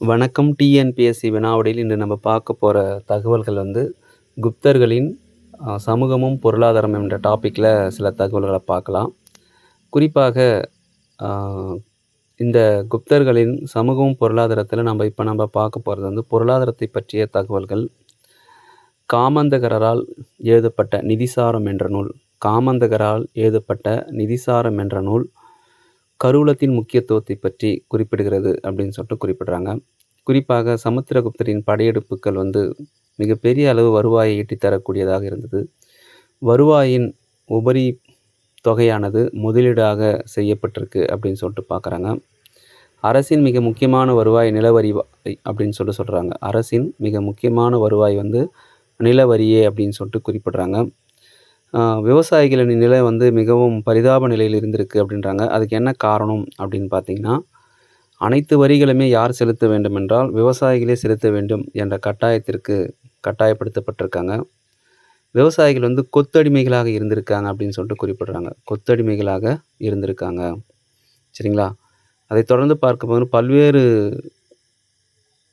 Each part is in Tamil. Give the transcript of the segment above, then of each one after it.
வணக்கம் டிஎன்பிஎஸ்சி வினாவடியில் இன்று நம்ம பார்க்க போகிற தகவல்கள் வந்து குப்தர்களின் சமூகமும் பொருளாதாரம் என்ற டாப்பிக்கில் சில தகவல்களை பார்க்கலாம். குறிப்பாக இந்த குப்தர்களின் சமூகமும் பொருளாதாரத்தில் நம்ம இப்போ நம்ம பார்க்க போகிறது வந்து பொருளாதாரத்தை பற்றிய தகவல்கள். காமந்தகரால் எழுதப்பட்ட நிதிசாரம் என்ற நூல் காமந்தகரால் எழுதப்பட்ட நிதிசாரம் என்ற நூல் கருவூலத்தின் முக்கியத்துவத்தை பற்றி குறிப்பிடுகிறது அப்படின்னு சொல்லிட்டு குறிப்பிடுறாங்க. குறிப்பாக சமுத்திரகுப்தரின் படையெடுப்புகள் வந்து மிகப்பெரிய அளவு வருவாயை ஈட்டி தரக்கூடியதாக இருந்தது. வருவாயின் உபரி தொகையானது முதலீடாக செய்யப்பட்டிருக்கு அப்படின்னு சொல்லிட்டு பார்க்குறாங்க. அரசின் மிக முக்கியமான வருவாய் நிலவரி அப்படின்னு சொல்லிட்டு சொல்கிறாங்க அரசின் மிக முக்கியமான வருவாய் வந்து நிலவரியே அப்படின்னு சொல்லிட்டு குறிப்பிடுறாங்க. விவசாயிகளின் நிலை வந்து மிகவும் பரிதாப நிலையில் இருந்திருக்கு அப்படின்றாங்க. அதுக்கு என்ன காரணம் அப்படின்னு பார்த்தீங்கன்னா அனைத்து வரிகளுமே யார் செலுத்த வேண்டும் என்றால் விவசாயிகளே செலுத்த வேண்டும் என்ற கட்டாயத்திற்கு கட்டாயப்படுத்தப்பட்டிருக்காங்க. விவசாயிகள் வந்து கொத்தடிமைகளாக இருந்திருக்காங்க அப்படின்னு சொல்லிட்டு குறிப்பிட்றாங்க. கொத்தடிமைகளாக இருந்திருக்காங்க. சரிங்களா? அதை தொடர்ந்து பார்க்கும்போது பல்வேறு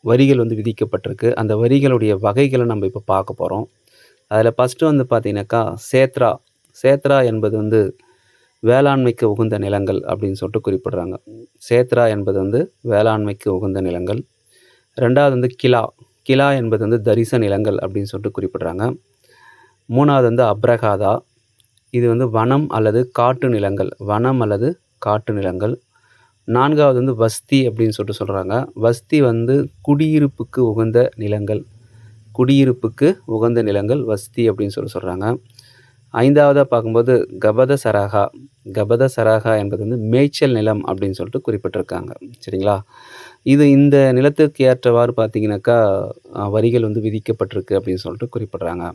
வரிகள் வந்து விதிக்கப்பட்டிருக்கு. அந்த வரிகளுடைய வகைகளை நம்ம இப்போ பார்க்க போகிறோம் அதில் ஃபஸ்ட்டு வந்து பார்த்தீங்கன்னாக்கா சேத்ரா. சேத்ரா என்பது வந்து வேளாண்மைக்கு உகந்த நிலங்கள் அப்படின்னு சொல்லிட்டு குறிப்பிடுறாங்க. சேத்ரா என்பது வந்து வேளாண்மைக்கு உகந்த நிலங்கள். ரெண்டாவது வந்து கிலா கிலா என்பது வந்து தரிச நிலங்கள் அப்படின்னு சொல்லிட்டு குறிப்பிடுறாங்க. மூணாவது வந்து அப்ரகாதா இது வந்து வனம் அல்லது காட்டு நிலங்கள். வனம் அல்லது காட்டு நிலங்கள். நான்காவது வந்து வஸ்தி அப்படின்னு சொல்லிட்டு சொல்கிறாங்க வஸ்தி வந்து குடியிருப்புக்கு உகந்த நிலங்கள். குடியிருப்புக்கு உகந்த நிலங்கள் வசதி அப்படின்னு சொல்லி சொல்கிறாங்க ஐந்தாவதாக பார்க்கும்போது கபத சராகா கபத சராகா என்பது வந்து மேய்ச்சல் நிலம் அப்படின்னு சொல்லிட்டு குறிப்பிட்டிருக்காங்க. சரிங்களா? இது இந்த நிலத்திற்கு ஏற்றவாறு பார்த்தீங்கன்னாக்கா வரிகள் வந்து விதிக்கப்பட்டிருக்கு அப்படின்னு சொல்லிட்டு குறிப்பிட்றாங்க.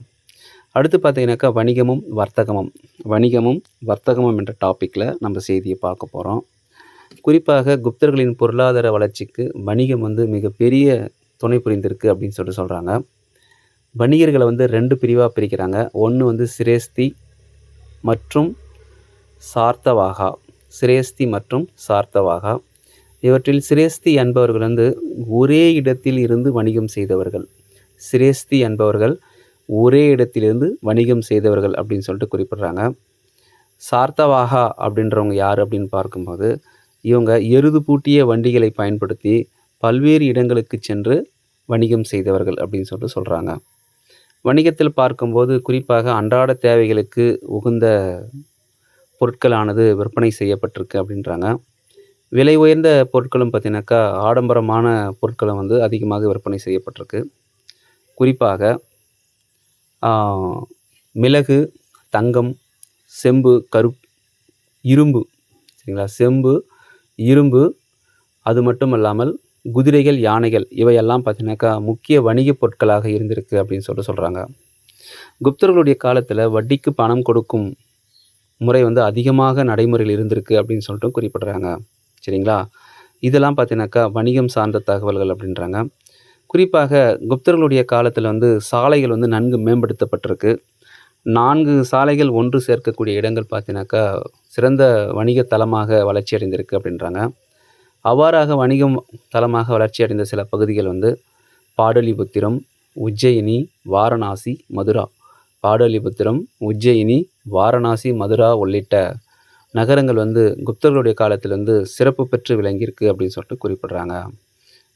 அடுத்து பார்த்தீங்கன்னாக்கா வணிகமும் வர்த்தகமும் வணிகமும் வர்த்தகமும் என்ற டாப்பிக்கில் நம்ம செய்தியை பார்க்க போகிறோம் குறிப்பாக குப்தர்களின் பொருளாதார வளர்ச்சிக்கு வணிகம் வந்து மிகப்பெரிய துணை புரிந்திருக்கு அப்படின்னு சொல்லிட்டு சொல்கிறாங்க வணிகர்களை வந்து ரெண்டு பிரிவாக பிரிக்கிறாங்க. ஒன்று வந்து சிரேஸ்தி மற்றும் சார்த்தவாகா. சிரேஸ்தி மற்றும் சார்த்தவாகா. இவற்றில் சிரேஸ்தி என்பவர்கள் வந்து ஒரே இடத்தில் இருந்து வணிகம் செய்தவர்கள். சிரேஸ்தி என்பவர்கள் ஒரே இடத்திலிருந்து வணிகம் செய்தவர்கள் அப்படின்னு சொல்லிட்டு குறிப்பிட்றாங்க. சார்த்தவாகா அப்படின்றவங்க யார் அப்படின்னு பார்க்கும்போது இவங்க எருது பூட்டிய வண்டிகளை பயன்படுத்தி பல்வேறு இடங்களுக்கு சென்று வணிகம் செய்தவர்கள் அப்படின்னு சொல்லிட்டு சொல்கிறாங்க வணிகத்தில் பார்க்கும்போது குறிப்பாக அன்றாட தேவைகளுக்கு உகந்த பொருட்களானது விற்பனை செய்யப்பட்டிருக்கு அப்படின்றாங்க. விலை உயர்ந்த பொருட்களும் பார்த்தீங்கன்னாக்கா ஆடம்பரமான பொருட்களும் வந்து அதிகமாக விற்பனை செய்யப்பட்டிருக்கு. குறிப்பாக மிளகு தங்கம் செம்பு கரு இரும்பு சரிங்களா? செம்பு இரும்பு அது மட்டும் இல்லாமல் குதிரைகள் யானைகள் இவையெல்லாம் பார்த்தீங்கன்னாக்கா முக்கிய வணிகப் பொருட்களாக இருந்திருக்கு அப்படின்னு சொல்லிட்டு சொல்கிறாங்க குப்தர்களுடைய காலத்தில் வட்டிக்கு பணம் கொடுக்கும் முறை வந்து அதிகமாக நடைமுறையில் இருந்திருக்கு அப்படின்னு சொல்லிட்டு குறிப்பிட்றாங்க. சரிங்களா? இதெல்லாம் பார்த்தீங்கன்னாக்கா வணிகம் சார்ந்த தகவல்கள் அப்படின்றாங்க. குறிப்பாக குப்தர்களுடைய காலத்தில் வந்து சாலைகள் வந்து நன்கு மேம்படுத்தப்பட்டிருக்கு. நான்கு சாலைகள் ஒன்று சேர்க்கக்கூடிய இடங்கள் பார்த்தீங்கன்னாக்கா சிறந்த வணிக தலமாக வளர்ச்சி அடைந்திருக்கு அப்படின்றாங்க. அவ்வாறாக வணிகம் தளமாக வளர்ச்சி அடைந்த சில பகுதிகள் வந்து பாடலிபுத்திரம் உஜ்ஜயினி வாரணாசி மதுரா. பாடலிபுத்திரம் உஜ்ஜயினி வாரணாசி மதுரா உள்ளிட்ட நகரங்கள் வந்து குப்தர்களுடைய காலத்தில் வந்து சிறப்பு பெற்று விளங்கியிருக்கு அப்படின்னு சொல்லிட்டு குறிப்பிட்றாங்க.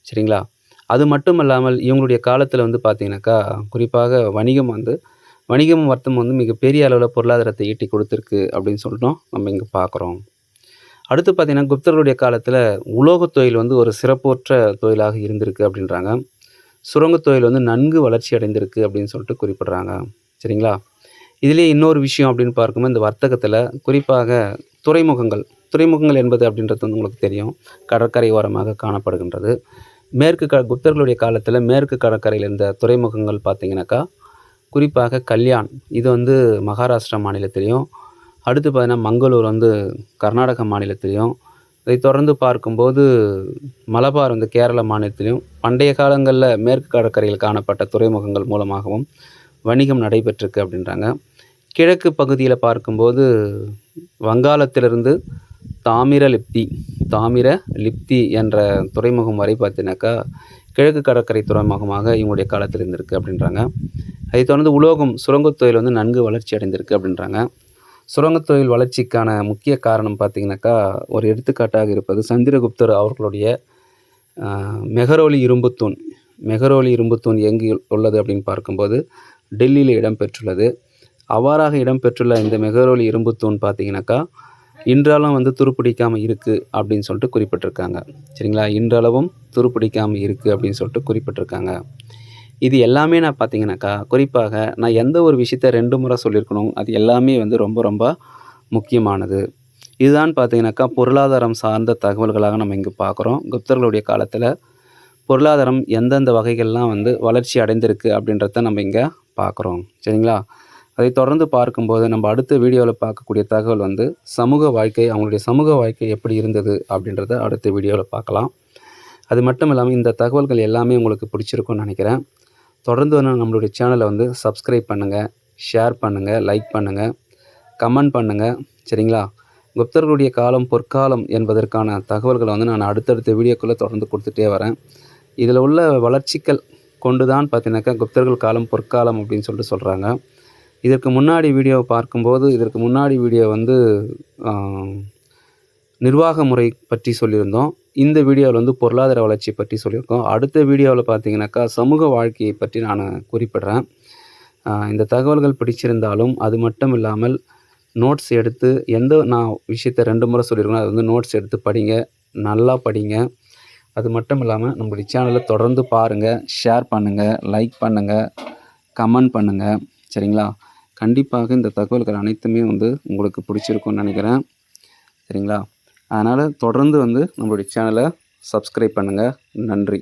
சரிங்களா? அது மட்டும் இல்லாமல் இவங்களுடைய காலத்தில் வந்து பார்த்தீங்கன்னாக்கா குறிப்பாக வணிகம் வந்து வணிகம் வர்த்தகம் வந்து மிகப்பெரிய அளவில் பொருளாதாரத்தை ஈட்டி கொடுத்துருக்கு அப்படின்னு சொல்லிட்டோம் நம்ம இங்கே பார்க்குறோம் அடுத்து பார்த்தீங்கன்னா குப்தர்களுடைய காலத்தில் உலோகத் தொழில் வந்து ஒரு சிறப்பற்ற தொழிலாக இருந்திருக்கு அப்படின்றாங்க. சுரங்கத் தொழில் வந்து நன்கு வளர்ச்சி அடைந்திருக்கு அப்படின்னு சொல்லிட்டு குறிப்பிட்றாங்க. சரிங்களா? இதுலேயே இன்னொரு விஷயம் அப்படின்னு பார்க்கும்போது இந்த வர்த்தகத்தில் குறிப்பாக துறைமுகங்கள் துறைமுகங்கள் என்பது அப்படின்றது வந்து உங்களுக்கு தெரியும். கடற்கரை ஓரமாக காணப்படுகின்றது. மேற்கு க குப்தர்களுடைய காலத்தில் மேற்கு கடற்கரையில் இருந்த துறைமுகங்கள் பார்த்திங்கனாக்கா குறிப்பாக கல்யாண் இது வந்து மகாராஷ்டிரா மாநிலத்திலையும் அடுத்து பார்த்தீங்கன்னா மங்களூர் வந்து கர்நாடக மாநிலத்திலையும் இதை தொடர்ந்து பார்க்கும்போது மலபார் வந்து கேரள மாநிலத்திலையும் பண்டைய காலங்களில் மேற்கு கடற்கரையில் காணப்பட்ட துறைமுகங்கள் மூலமாகவும் வணிகம் நடைபெற்றிருக்கு அப்படின்றாங்க. கிழக்கு பகுதியில் பார்க்கும்போது வங்காளத்திலிருந்து தாமிரலிப்தி தாமிர லிப்தி என்ற துறைமுகம் வரை பார்த்தீங்கன்னாக்கா கிழக்கு கடற்கரை துறைமுகமாக இவங்களுடைய காலத்தில் இருந்திருக்கு அப்படின்றாங்க. அதைத் தொடர்ந்து உலோகம் சுரங்கத் தொழில் வந்து நன்கு வளர்ச்சி அடைந்திருக்கு அப்படின்றாங்க. சுரங்கத் தொழில் வளர்ச்சிக்கான முக்கிய காரணம் பார்த்திங்கனாக்கா ஒரு எடுத்துக்காட்டாக இருப்பது சந்திரகுப்தர் அவர்களுடைய மெஹரோலி இரும்புத்தூண். மெஹரோலி இரும்புத்தூண் எங்கு உள்ளது அப்படின்னு பார்க்கும்போது டெல்லியில் இடம்பெற்றுள்ளது. அவ்வாறாக இடம்பெற்றுள்ள இந்த மெஹரோலி இரும்புத்தூண் பார்த்திங்கனாக்கா இன்றாலும் வந்து துருப்பிடிக்காமல் இருக்குது அப்படின்னு சொல்லிட்டு குறிப்பிட்டிருக்காங்க. சரிங்களா? இன்றளவும் துருப்பிடிக்காமல் இருக்குது அப்படின்னு சொல்லிட்டு குறிப்பிட்டிருக்காங்க. இது எல்லாமே நான் பார்த்தீங்கன்னாக்கா குறிப்பாக நான் எந்த ஒரு விஷயத்த ரெண்டு முறை சொல்லியிருக்கணும் அது எல்லாமே வந்து ரொம்ப ரொம்ப முக்கியமானது. இதுதான் பார்த்தீங்கன்னாக்கா பொருளாதாரம் சார்ந்த தகவல்களாக நம்ம இங்கே பார்க்குறோம் குப்தர்களுடைய காலத்தில் பொருளாதாரம் எந்தெந்த வகைகள்லாம் வந்து வளர்ச்சி அடைந்திருக்கு அப்படின்றத நம்ம இங்கே பார்க்குறோம் சரிங்களா? அதை தொடர்ந்து பார்க்கும்போது நம்ம அடுத்த வீடியோவில் பார்க்கக்கூடிய தகவல் வந்து சமூக வாழ்க்கை அவங்களுடைய சமூக வாழ்க்கை எப்படி இருந்தது அப்படின்றத அடுத்த வீடியோவில் பார்க்கலாம். அது மட்டும் இல்லாமல் இந்த தகவல்கள் எல்லாமே உங்களுக்கு பிடிச்சிருக்கும்னு நினைக்கிறேன். தொடர்ந்து வந்து நம்மளுடைய சேனலை வந்து சப்ஸ்கிரைப் பண்ணுங்கள் ஷேர் பண்ணுங்கள் லைக் பண்ணுங்கள் கமெண்ட் பண்ணுங்கள் சரிங்களா? குப்தர்களுடைய காலம் பொற்காலம் என்பதற்கான தகவல்களை வந்து நான் அடுத்தடுத்த வீடியோக்குள்ளே தொடர்ந்து கொடுத்துட்டே வரேன். இதில் உள்ள வளர்ச்சிகள் கொண்டு தான் பார்த்தீங்கன்னாக்கா குப்தர்கள் காலம் பொற்காலம் அப்படின்னு சொல்லிட்டு சொல்கிறாங்க இதற்கு முன்னாடி வீடியோவை பார்க்கும்போது இதற்கு முன்னாடி வீடியோ வந்து நிர்வாக முறை பற்றி சொல்லியிருந்தோம். இந்த வீடியோவில் வந்து பொருளாதார வளர்ச்சி பற்றி சொல்லியிருக்கோம். அடுத்த வீடியோவில் பார்த்தீங்கன்னாக்கா சமூக வாழ்க்கையை பற்றி நான் குறிப்பிடுறேன். இந்த தகவல்கள் பிடிச்சிருந்தாலும் அது மட்டும் இல்லாமல் நோட்ஸ் எடுத்து எந்த நான் விஷயத்தை ரெண்டு முறை சொல்லியிருக்கேனோ அது வந்து நோட்ஸ் எடுத்து படிங்க. நல்லா படிங்க. அது மட்டும் இல்லாமல் நம்மளுடைய சேனலை தொடர்ந்து பாருங்கள் ஷேர் பண்ணுங்கள் லைக் பண்ணுங்கள் கமெண்ட் பண்ணுங்கள் சரிங்களா? கண்டிப்பாக இந்த தகவல்கள் அனைத்துமே வந்து உங்களுக்கு பிடிச்சிருக்கும்னு நினைக்கிறேன். சரிங்களா? அதனால் தொடர்ந்து வந்து நம்மளுடைய சேனலை சப்ஸ்கிரைப் பண்ணுங்கள் நன்றி.